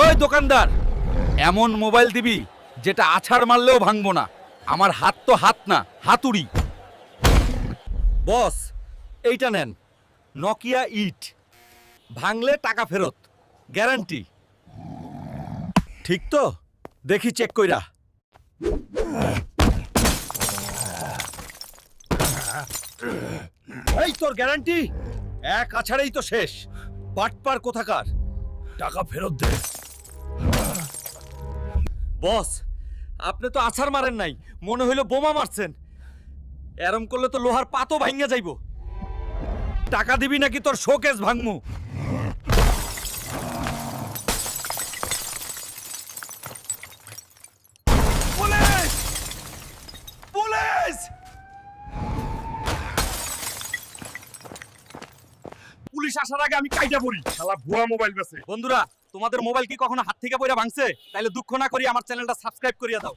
ওই দোকানদার, এমন মোবাইল দিবি যেটা আছাড় মারলেও ভাঙবো না। আমার হাত তো হাত না, হাতুড়ি। বস, এইটা নেন। নকিয়া ইট। ভাঙলে টাকা ফেরত, গ্যারান্টি। ঠিক তো? দেখি চেক কইরা। এই তোর গ্যারান্টি? এক আছাড়েই তো শেষ। বাটপার কোথাকার? টাকা ফেরত দে। বস, আপনি তো আছাড় মারেন নাই, মনে হইল বোমা মারছেন। এরম করলে তো লোহার পাতও ভাঙ্গা যাইব। টাকা দিবি নাকি তোর শোকেস ভাঙমু? পুলিশ আসার আগে আমি কাইটা পড়ি। শালা ভুয়া মোবাইল বেছে বন্ধুরা, তোমাদের মোবাইল কি কখনো হাত থেকে পড়া ভাঙছে? তাইলে দুঃখ না করি আমার চ্যানেলটা সাবস্ক্রাইব করিয়া দাও।